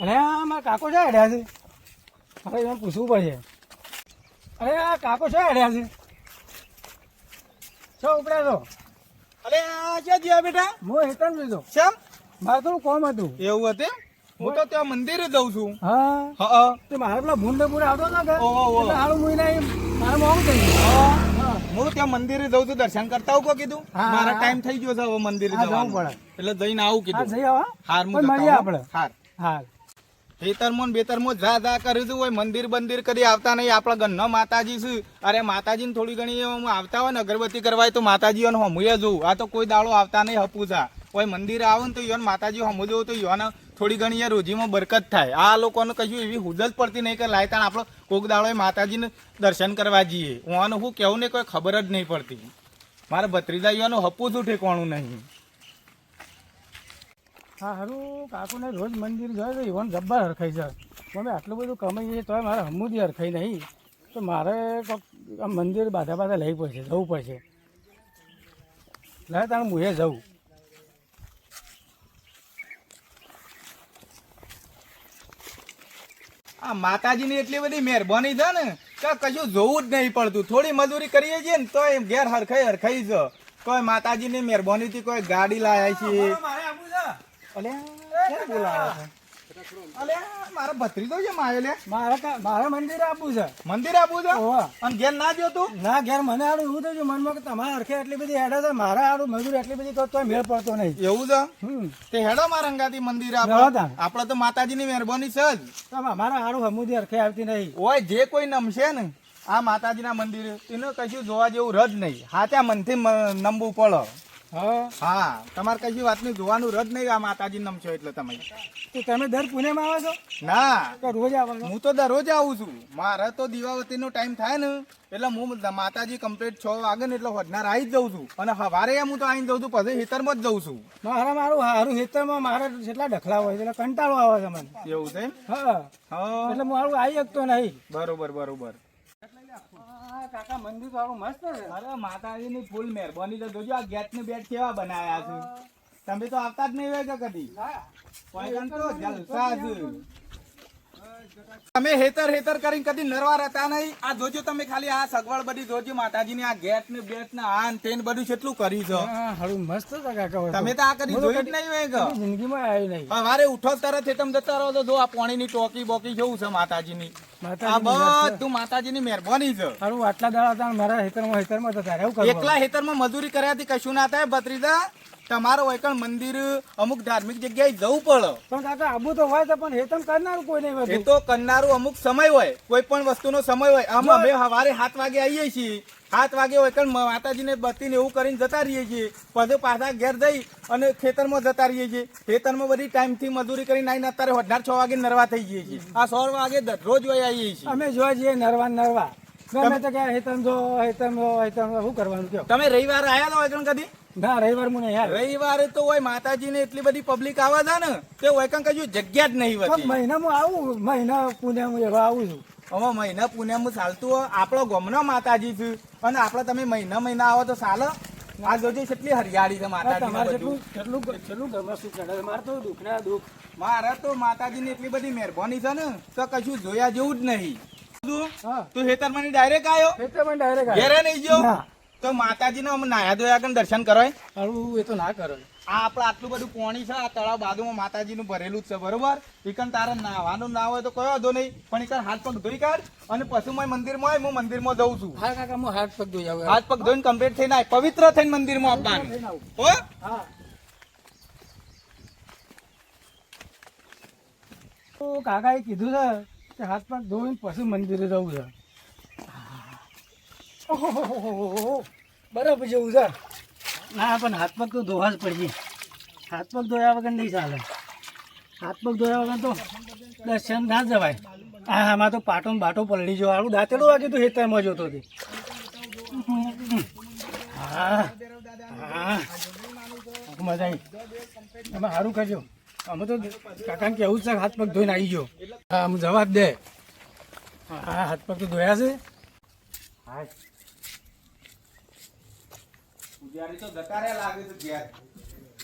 અરે આ મારા કાકો છે હેડ્યા છે. હવે એને પૂછવું પડશે અરે આ કાકો છે હેડ્યા છે. છો ઉપડ્યા છો? અરે આ ક્યાં ગયા બેટા? હું હેઠળ લીધો શેમ? મારે થોડું કોમ હતું. એવું હતું હું તો ત્યાં મંદિરે જઉં છું. હા. હા તે મારે પેલા ભૂંડે ભૂંડે આવતો કે ઓહો, ઓહો. એટલે મુઈ નહીં મારે મોમ થઈ હા. હું. ત્યાં મંદિરે જઉં છું. દર્શન કરતા આવું કો કીધું? મારા ટાઈમ થઈ ગયો છે હવે મંદિરે જવાનું. એટલે જઈને આવું કીધું. જઈ આવો. હાર મળીએ આપણે. હાર. હા ખેતરમાં બેતરમાં જા જા કર્યું હોય, મંદિર બંદિર કરી આવતા નહીં. આપણા ઘરના માતાજી છે અરે માતાજીને થોડી ઘણી આવતા હોય ને, અગરબત્તી કરવાય તો માતાજી હમુએ જોઉં આ તો કોઈ દાડો આવતા નહીં હપુસા કોઈ મંદિર આવે ને તો યોન માતાજી હમુ જોવું તો યોન થોડી ઘણી રોજીમાં બરકત થાય. આ લોકોને કશું એવી હુજ જ પડતી નહીં કે લાયતા આપણો કોક દાડો માતાજીને દર્શન કરવા જઈએ. હું હું કહેવું ને કોઈ ખબર જ નહીં પડતી. મારા ભત્રીજા યોનું હપું છું ઠેકવાનું નહીં. હા હારું કાકુને રોજ મંદિર જાય તો ઈવન જબ્બર હરખાઈ છે મમ્મી આટલું બધું કમાઈએ તો મારે હમુદી હરખાઈ નહીં. તો મારે આ મંદિર બાધા બાધા લઈ પડશે જવું પડશે. લે તાણ મુએ જવું. આ માતાજીની એટલી બધી મહેરબાની છે ને કે કશું જોવું જ નહીં પડતું. થોડી મજૂરી કરીએ છીએ ને તો એમ ઘેર હરખાઈ હરખાઈ છે કોઈ માતાજીની મહેરબાનીથી કોઈ ગાડી લાયા છે. મારા ભત્રીજો છે મારે કા- મારે મંદિર આપવું છે. મંદિર આપવું છે? અને ઘેર ના જોતું ના ઘેર મને આડું એવું થયું મનમાં કે તમારે એટલી બધી હેડો છે મારા આડું મજૂર એટલી બધી તો તોય મેળ પડતો નહીં. એવું છે? તે હેડો મારા અંગાથી મંદિર. આપણે તો માતાજીની મહેરબાની છે જ. તો અમારે આડું હમુદી અરખે આવતી નહીં. ઓય જે કોઈ નમશે ને આ માતાજીના મંદિરે તેનું કશું જોવા જેવું રજ નહીં. હાચા મનથી નમવું પડે હા? હા તમારે કઈ વાતનું જોવાનું રદ નહીં આ માતાજી નમ છો એટલે તમે. તો તમે દર પુણેમાં આવો છો? ના. તો રોજ આવો હું તો દરરોજ આવું છું. મારે તો દીવાવતીનો ટાઈમ થાય ને એટલે હું માતાજી કમ્પ્લીટ છ વાગે ને એટલે hodનાર આવી જ જઉં છું. અને સવારે હું તો આવીને જઉં છું પછી હિતરમાં જ જઉં છું. મારા મારું હારું હેતરમાં મારા જેટલા ડખલા હોય એટલે કંટાળો આવે છે મને. એવું છે હા. હા. એટલે મારું આવી શકતો નહીં. બરોબર બરોબર. આ કાકા મંદિર વાળું મસ્ત છે. અરે માતાજીની ફૂલ મહેરબાની તો જોજો આ ગેટ બેટ કેવા બનાવ્યા છે. તમે તો આવતા જ નહીં કે કદી? પણ તો જલસા છે. તમે હેતર હેતર કરીને કદી નરવા રહેતા નહીં. આ જોજો તમે ખાલી આ સગવડ બધી જોજો માતાજીની આ ગેટ ને બેટ ને આ ને બધું કેટલું કરી છે. હળું મસ્ત. તમે તો આ કદી જોયું જ નહીં હોય કે? જિંદગીમાં આવ્યું નહીં. સવારે ઉઠો તરત હેતમ જતા રહો તો જો આ પાણીની ટોકી બોકી જેવું છે માતાજીની. એકલા ખેતરમાં મજૂરી કર્યાથી કશું ના થાય ભત્રીજા? તમારો વૈકણ મંદિર અમુક ધાર્મિક જગ્યાએ જવું પડે. પણ કાકા આબુ તો હોય તો પણ હેતમ કરનારું કોઈ નહીં એ તો કરનારું અમુક સમય હોય કોઈ પણ વસ્તુનો સમય હોય. આમ અમે સવારે સાત વાગે આવીએ છીએ. સાત વાગે વૈકણ માતાજીને બત્તીને એવું કરીને જતા રહીએ છીએ. પછી પાછા ઘેર જઈ અને ખેતરમાં જતા રહીએ છીએ. ખેતરમાં બધી ટાઈમથી મજૂરી કરીને આવીને અત્યારે અઢાર છ વાગે નરવા થઈ જઈએ છીએ. આ સો વાગે દરરોજ હોય આવીએ છીએ. અમે જોવા જઈએ નરવા નરવા. ગમે તો કે હેતમ જો હેતમ જો હેતમ શું કરવાનું કયો તમે રવિવાર આવ્યા છો વૈકણ કદી? ના રવિવાર મને યાર. રવિવારે તો હોય માતાજીને એટલી બધી પબ્લિક આવા છે ને તે વૈકણ કશું જગ્યા જ નહીં હોતી. મહિનામાં આવું મહિના પુણ્યમાં એવા આવું છું. હવે મહિના પુણ્યમાં ચાલતું હોય આપણો ગમનો માતાજી છે. અને આપણે તમે મહિના મહિના આવો તો ચાલો. આ જોજો કેટલી હરિયાળી છે માતાજી કેટલું જેટલું ગમે શું કરે મારે તો દુઃખના દુઃખ. મારે તો માતાજીની એટલી બધી મહેરબાની છે ને તો કશું જોયા જેવું જ નહીં. તું હેતર મને ડાયરેક્ટ આવ્યો હેતમ ડાયરેક્ટ ઘેરે નહીં ગયો? ના. તો માતાજીને અમે નાયા ધોયા કે દર્શન કરાય? એ તો ના કરે. આ આપણે આટલું બધું પોણી છે આ તળાવ બાજુમાં માતાજીનું ભરેલું જ છે બરોબર? એકન તારે નાવાનું ના હોય તો કયો વાંધો નહીં પણ ઈકન હાથ પગ ધોઈ કાઢ અને પછી હું મંદિરમાં હું મંદિરમાં જઉં છું. હા કાકા હું હાથ પગ ધોઈ આવું. હાથ પગ ધોઈને કમ્પ્લીટ થઈને આવી પવિત્ર થઈને મંદિરમાં આપવાનું. હો? હા. તો કાકાએ કીધું છે કે હાથ પગ ધોઈને પછી મંદિરે જવું છે. બરાબર જેવું છે ના પણ હાથ પગ તો ધોવા જ પડશે. હાથ પગ ધોયા વગર નહીં ચાલે. હાથ પગ ધોયા વગર તો દર્શન ના જવાય. હા આમાં તો પાટો બાટો પલડી જવા. આવું દાંતેડું વાગે તો હેતરમાં જોતો હતી. હા હા. મજા આવી. તમે સારું કરજો. અમે તો કાકાને કેવું છે હાથ પગ ધોઈને આવી ગયો. હા આમ જવાબ દે. હા હાથ પગ તો ધોયા છે. હા. પૂજારી તો જતા રહ્યા લાગે છે ઘેર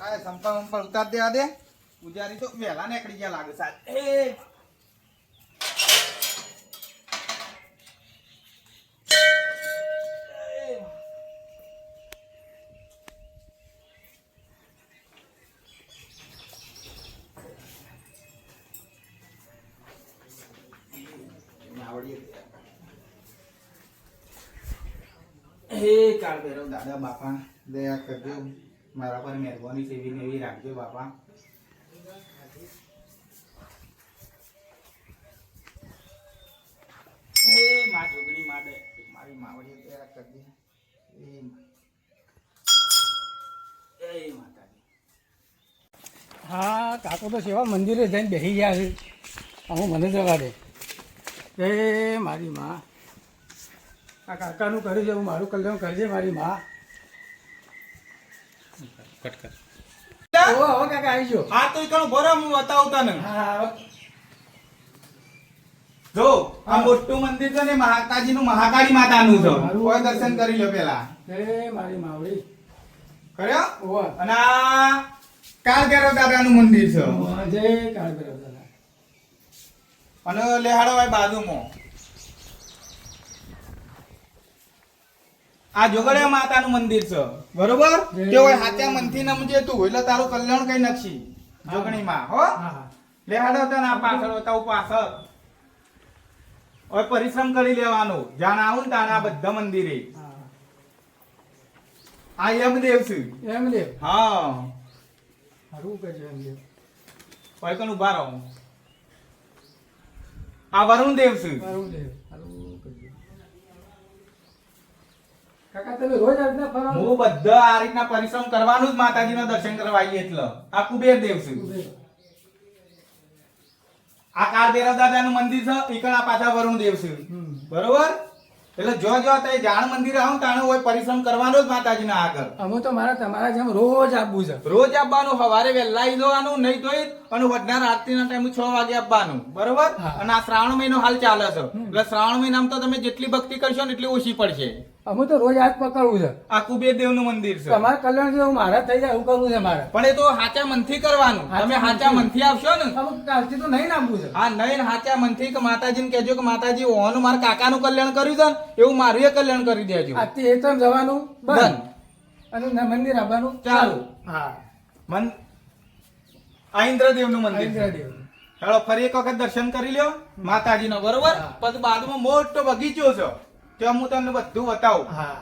આ સંપા સંપા ઉતાર દે આ દે પૂજારી તો વહેલા નીકળી ગયા લાગે સાહેબ એ હે કાળ ભૈરવ દાદા બાપા, દયા કરજો. મારા પર મહેરબાની સેવી ને એવી રાખજો બાપા. હે મા જોગણી, મા મારી માવડી દયા કરજે. એ એ માતાજી. હા, કાકો તો સેવા મંદિરે જઈને બેસી ગયા છે. હું મને જવા દે. જય મારી માં. આ કાકાનું કર્યું છે હું મારું કલ્યાણ કરજે મારી માં. ઓ હવે કાકા આવી ગયો. આ તો એકણ ભરો હું બતાવું તને. હા જો આ મોટું મંદિર છે ને માતાજીનું મહાકાળી માતાનું છે. કોઈ દર્શન કરી લો પેલા. એ મારી માવડી. કર્યો? ઓ અને આ કાળભૈરવ દાદાનું મંદિર છે. જય કાળભૈરવ દાદા અને લેહાડો હોય બાજુમાં. આ જોગડિયા માતાનું મંદિર છે. બરોબર? કે હોય હાચા મનથી નમજે તું એટલે તારું કલ્યાણ કઈ નક્ષી જોગણીમાં હો? લે હાડો તને આ પાછળ હોતા પાછળ. હવે પરિશ્રમ કરી લેવાનો. જાણ આવું ને આ બધા મંદિરે. આ યમદેવ છે. એમ દેવ હા. સારું કરજો એમ દેવ હોય ઊભા રહો. આ વરુણ દેવ છે. સારું દેવ સારું કરજો કાકા તમે રોજ આ રીતના હું બધા આ રીતના પરિશ્રમ કરવાનું જ માતાજીના દર્શન કરવા આવીએ એટલે. આ કુબેર દેવ છે. આ કાળ દાદા દાદાનું મંદિર છે ઈકણ પાછા વરુણ દેવ છે. બરોબર? એટલે જો જો તે જાણ મંદિર આવું તાણે હોય પરિશ્રમ કરવાનો જ માતાજીના આગળ. અમે તો મારા તમારા જેમ રોજ આપવું છે. રોજ આપવાનું સવારે વહેલા આવી જવાનું નહીં તો અને વધનાર આરતીના ટાઈમે છ વાગે આપવાનું. બરોબર? અને આ શ્રાવણ મહિનો હાલ ચાલે છે. એટલે શ્રાવણ મહિનામાં તો તમે જેટલી ભક્તિ કરશો ને એટલી ઓછી પડશે. અમે તો રોજ હાથ પકડવું છે. આ કુબેર દેવનું મંદિર છે. તમારા કલ્યાણ જેવું મારા થઈ જાય એવું કરવું છે મારે. પણ એ તો હાચા મનથી કરવાનું. તમે હાચા મનથી. આવશો ને? કાલથી તો નહીં નાખવું છે. હા નહીં હાચા મનથી કે માતાજીને કહેજો કે માતાજી ઓનું મારા કાકાનું કલ્યાણ કર્યું છે ને એવું મારું એ કલ્યાણ કરી દેજો. આજથી હેતમ જવાનું બંધ. અને મંદિર આવવાનું ચાલુ. હા. મન આ ઇન્દ્રદેવનું મંદિર છે. ઇન્દ્રદેવ ચાલો ફરી એક વખત દર્શન કરી લ્યો. માતાજીનો બરોબર? પછી બાજુમાં મોટો બગીચો છે. ત્યાં હું તમને બધું બતાવું. હા.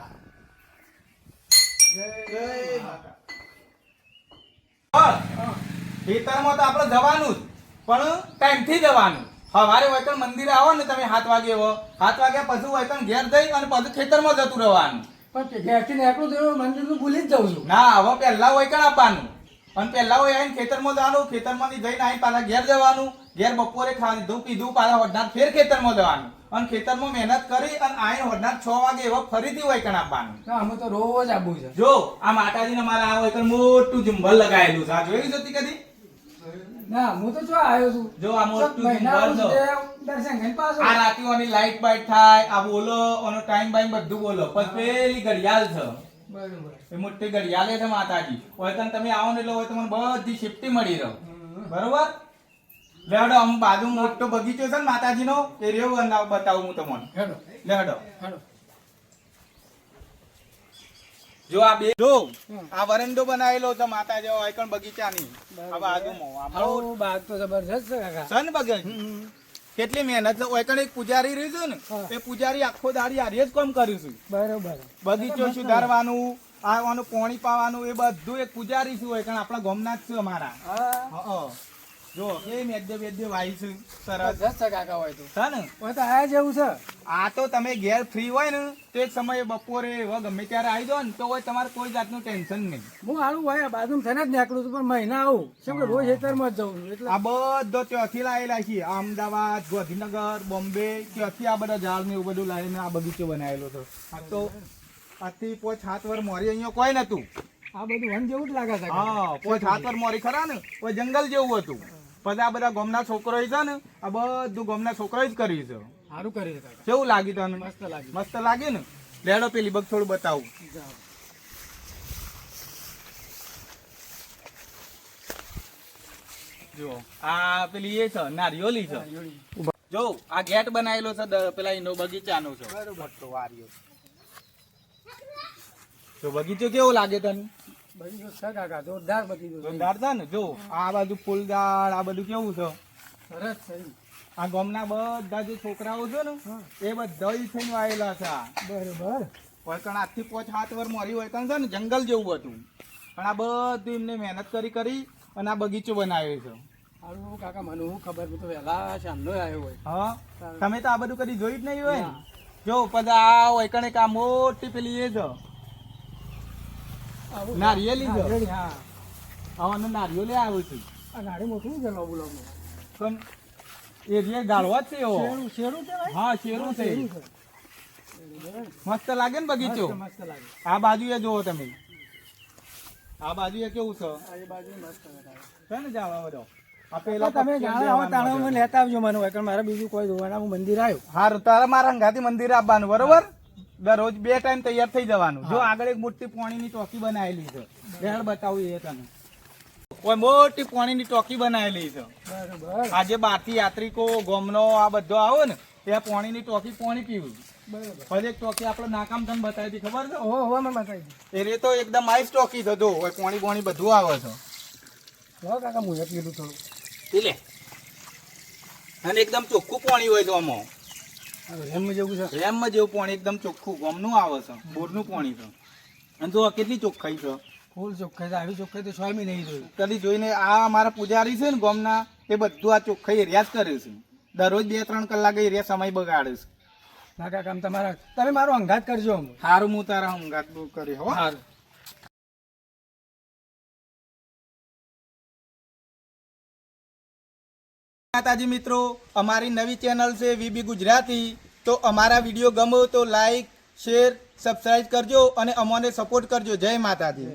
ખેતરમાં તો આપણે જવાનું જ પણ ટાઈમથી જવાનું. સવારે વૈકણ મંદિરે આવો ને તમે સાત વાગે આવો. સાત વાગ્યા પછી વૈકણ ઘેર જઈ અને પછી ખેતરમાં જતું રહેવાનું. પણ ઘેરથી નીકળું તો મંદિર મંદિરનું ભૂલી જ જાઉં છું. ના હવે પહેલા વૈકણ આપવાનું? અને પહેલા હોય આવીને ખેતરમાં જવાનું ખેતરમાંથી જઈને આવીને પાછા ઘેર જવાનું. ઘેર બપોરે ખાવાનું ખાધું પીધું પાછા વડનાર ફેર ખેતરમાં જવાનું. અને ખેતરમાં મહેનત કરી અને આઈ વડનાર છ વાગે એવો ફરીથી વૈકણ આપવાનું. અમે તો રોજ આપવું છે. જો આ માતાજીને મારા આ વૈકણ મોટું ઝુંબર લગાવેલું છે. આ જોયું જતી કદી? ના હું તો જો આવ્યો છું. જો આ મોટું ઝુંબર જો. દર્શન કરીને પાછો. આ રાતીઓની લાઈટ બાઈટ થાય આ બોલો આનો ટાઈમ બાઈમ બધું બોલો. પછી પેલી ઘડિયાળ છે. બરોબર. એ મોટી ઘડિયાળે છે માતાજી. હોય તમે આવો ને એટલે હોય તમને બધી શિફ્ટી મળી રહો. બરોબર? લેડો આમ બાજુ મોટો બગીચો છે ને માતાજીનો એ રેવ બનાવ બતાવું હું તમને. હેડો લેડો હેડો જો આ બે જો આ વરંડો બનાવેલો છે માતાજી આઈકણ બગીચાની. આ બાજુમાં. આ મોટો આવું બાગ તો જબરજસ્ત છે કાકા. સન બગીચો કેટલી મહેનત હોય ઓયકણ એક પૂજારી રહ્યું ને એ પૂજારી આખો દાડી હારી જ કામ કર્યું છે. બરોબર. બગીચો સુધારવાનું આવાનું પાણી પાવાનું એ બધું એક પૂજારી છું ઓયકણ આપણા ગોમનાથ જ છે અમારા. હં. જો એ મેદ્ય વેદ્ય વાઈ છે. સરસ છે કાકા હોય તો. હા ને હોય તો આયા જેવું છે. આ તો તમે ઘેર ફ્રી હોય ને તો એક સમયે બપોરે એવા ગમે ત્યારે આવી જાઓ ને તો હોય તમારે કોઈ જાતનું ટેન્શન નહીં. હું આવું હોય બાજુ થઈને જ નીકળું છું પણ મહિના આવું. કેમ કે રોજ હેતરમાં જ જઉં છું એટલે આ બધો ત્યાંથી લાવેલા છે અમદાવાદ ગાંધીનગર બોમ્બે ત્યાંથી આ બધા ઝાડ ને એવું બધું લાવીને આ બગીચો બનાવેલો હતો. આ તો આથી પોચ હાથ વર મોરી અહીંયા કોઈ નતું. આ બધું વન જેવું જ લાગે છે હા પોચ હાથ વર મોરી ખરા ને? કોઈ જંગલ જેવું હતું. પછી આ બધા ગામના છોકરો છે ને આ બધું ગામના છોકરો જ કર્યું છે. સારું કરી છે કેવું લાગ્યું તને? મસ્ત લાગ્યું. મસ્ત લાગ્યું ને? લેડો પેલી બગ થોડું બતાવું. જો આ પેલી એ છે નારિયોલી છે. જો આ ગેટ બનાવેલો છે પેલા એનો બગીચાનો છે. વારિયો તો બગીચો કેવો લાગે તને? બગીચો છે કાકા જોરદાર બગીચો છે. જોરદાર છે ને? જો આ બાજુ ફૂલદાર આ બધું કેવું છે? સરસ છે આ ગામના બધા જે છોકરાઓ છે ને એ બધા થઈને છે. બરોબર. વળકણ આજથી પાંચ સાત વાર મોરી વળકણ છે ને જંગલ જેવું હતું. પણ આ બધું એમને મહેનત કરી કરી અને આ બગીચો બનાવ્યો છે. હારું કાકા મને હું ખબર તો વહેલા આવ્યો હોય. હા? તમે તો આ બધું કદી જોઈ જ નહીં હોય જો પછી આ વળકણ એક આ મોટી પેલી એ છે. આવું નારિયેલી છે. હા હા. અને નારિયો લે આવ્યો છું. આ નાડી મોટું છે પણ એ જે ગાળવા જ છે એવો. શેરું શેરું છે હા શેરું છે. મસ્ત લાગે ને બગીચો? મસ્ત લાગે. આ બાજુ એ જુઓ તમે. આ બાજુ એ કેવું છે? આ બાજુ મસ્ત છે ને જાવા બધો? તમે લેતા આવજો મને મારે બીજું કોઈ જોવાના હું મંદિર આવ્યું. હારું તારે મારા હંગાથી મંદિર આવવાનું બરોબર? દરરોજ બે ટાઈમ તૈયાર થઈ જવાનું. જો આગળ એક મોટી પાણીની ટોકી બનાવેલી છે. રેડ બતાવું એ તને. કોઈ મોટી પાણીની ટોકી બનાવેલી છે. આજે બારથી યાત્રિકો ગોમનો આ બધો આવો ને એ પોણીની ટોકી પાણી પીવું. બરોબર. પછી એક ટોકી આપણે નાકામ તમને બતાવી હતી ખબર છે? હો મને બતાવી એ રે તો એકદમ આઈસ ટોકી છે હોય પોણી પાણી બધું આવે છે. દીધું કાકા હું પીલું થોડું પી લે. અને એકદમ ચોખ્ખું પાણી હોય તો આમાં. એમ જેવું છે? રેમમાં જેવું પાણી એકદમ ચોખ્ખું ગોમનું આવે છે બોરનું પાણી છે. અને જો કેટલી ચોખ્ખાઈ છે. ફૂલ ચોખ્ખાઈ છે આવી ચોખ્ખાઈ તો સ્વામી નહીં જોયું કદી જોઈને આ અમારા પૂજારી છે ને ગોમના એ બધું આ ચોખ્ખાઈ એરિયા કરે છે. દરરોજ બે ત્રણ કલાક એરિયા સમય બગાડે છે. કાકા આમ તમારા તમે મારો અંગાત કરજો સારું હું તારા અંગાત કરી હો. સારું માતાજી મિત્રો, અમારી નવી ચેનલ છે વીબી ગુજરાતી. તો અમારા વીડિયો ગમો તો લાઈક શેર સબસ્ક્રાઈબ કરજો અને અમને સપોર્ટ કરજો. જય માતાજી.